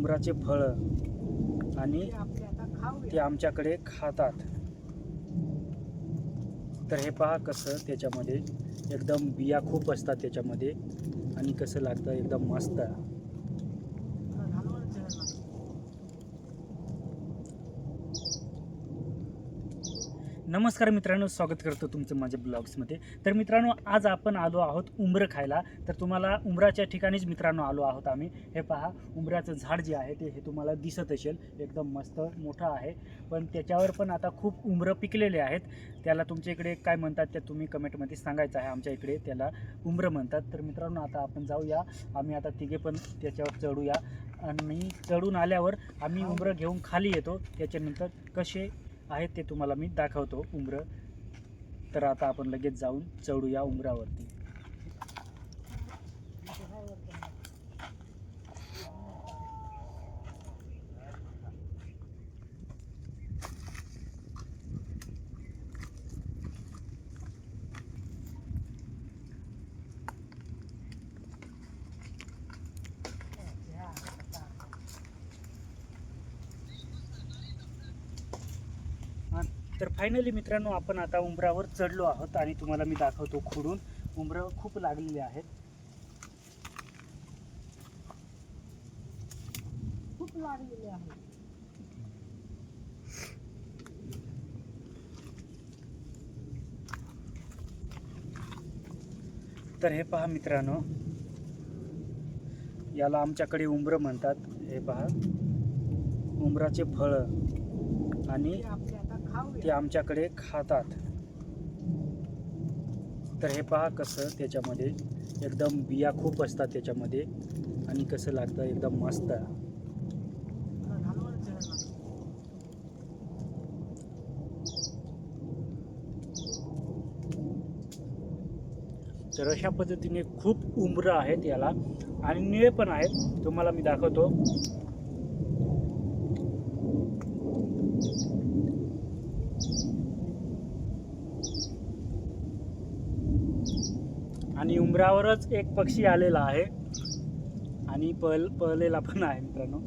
उंबराचे फळं आणि ते आमच्याकडे खातात. तर हे पहा कसं त्याच्यामध्ये एकदम बिया खूप असतात त्याच्यामध्ये आणि कसं लागतं एकदम मस्त. नमस्कार मित्रांनो स्वागत करतो तुमचं माझ्या ब्लॉग्समध्ये. तर मित्रांनो आज आपण आलो आहोत उंबरं खायला. तर तुम्हाला उंबराच्या ठिकाणीच मित्रांनो आलो आहोत आम्ही. हे पहा उंबराचं झाड जे आहे ते हे तुम्हाला दिसत असेल. एकदम मस्त मोठं आहे. पण त्याच्यावर पण आता खूप उंबरं पिकलेले आहेत. त्याला तुमच्या इकडे काय म्हणतात ते तुम्ही कमेंटमध्ये सांगायचं आहे आमच्या इकडे. त्याला उंबरं म्हणतात. तर मित्रांनो आता आपण जाऊया. आम्ही आता तिघे पण त्याच्यावर चढूया. आणि चढून आल्यावर आम्ही उंबरं घेऊन खाली येतो. त्याच्यानंतर कसे आहेत ते तुम्हाला मी दाखवतो उमरं तर आता आपण लगेच जाऊन चढूया उंबरावरती. तर फायनली मित्रांनो आपण आता उंबरावर चढलो आहोत आणि तुम्हाला मी दाखवतो खुडून. उंबरं खूप लागलेले आहेत. खूप लागलेले आहे तर हे पहा मित्रांनो याला आमच्याकडे उंबरं म्हणतात. हे पहा उंबराचे फळं आणि ते आमच्याकडे खातात. तर हे पहा कसं त्याच्यामध्ये एकदम बिया खूप असतात त्याच्यामध्ये आणि कसं लागतं एकदम मस्त. तर अशा पद्धतीने खूप उमरं आहेत याला आणि निळे पण आहेत. तुम्हाला मी दाखवतो. आणि उंबरावरच एक पक्षी आलेला आहे. आणि पळ पळलेला पण आहे मित्रांनो.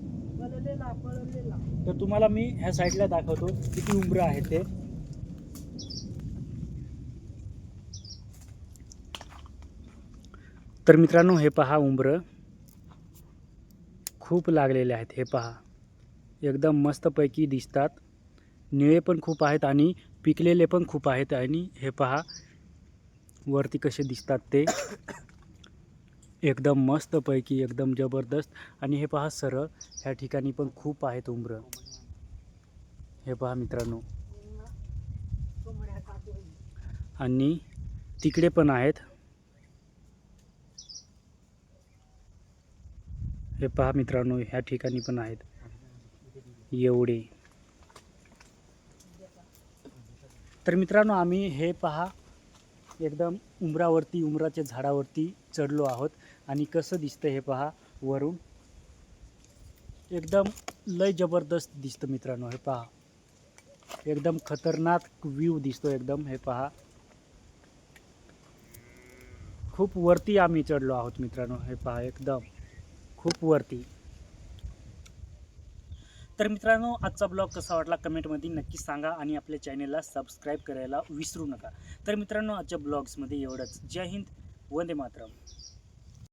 तर तुम्हाला मी ह्या साईडला दाखवतो किती उंबरं आहेत ते. तर मित्रांनो हे पहा उंबरं. खूप लागलेले आहेत हे पहा. एकदम मस्तपैकी दिसतात. निळे पण खूप आहेत आणि पिकलेले पण खूप आहेत. आणि हे पहा वरती कसे दिसतात ते एकदम मस्तपैकी एकदम जबरदस्त. आणि हे पहा सरळ ह्या ठिकाणी पण खूप आहेत उंबरं. हे पहा मित्रांनो. आणि तिकडे पण आहेत. हे पहा मित्रांनो ह्या ठिकाणी पण आहेत. एवढे. तर मित्रांनो आम्ही हे पहा एकदम उंबरावरती उंबराच्या झाडावरती चढलो आहोत. आणि कसं दिसतं हे पहा वरून. एकदम लय जबरदस्त दिसतं मित्रांनो हे पहा. एकदम खतरनाक व्ह्यू दिसतो एकदम हे पहा. खूप वरती आम्ही चढलो आहोत मित्रांनो हे पहा एकदम. खूप वरती. तर मित्रांनो आजचा ब्लॉग कसा वाटला कमेंटमध्ये नक्की सांगा आणि आपल्या चॅनेलला सबस्क्राईब करायला विसरू नका. तर मित्रांनो आजच्या ब्लॉग्समध्ये एवढंच. जय हिंद वंदे मातरम.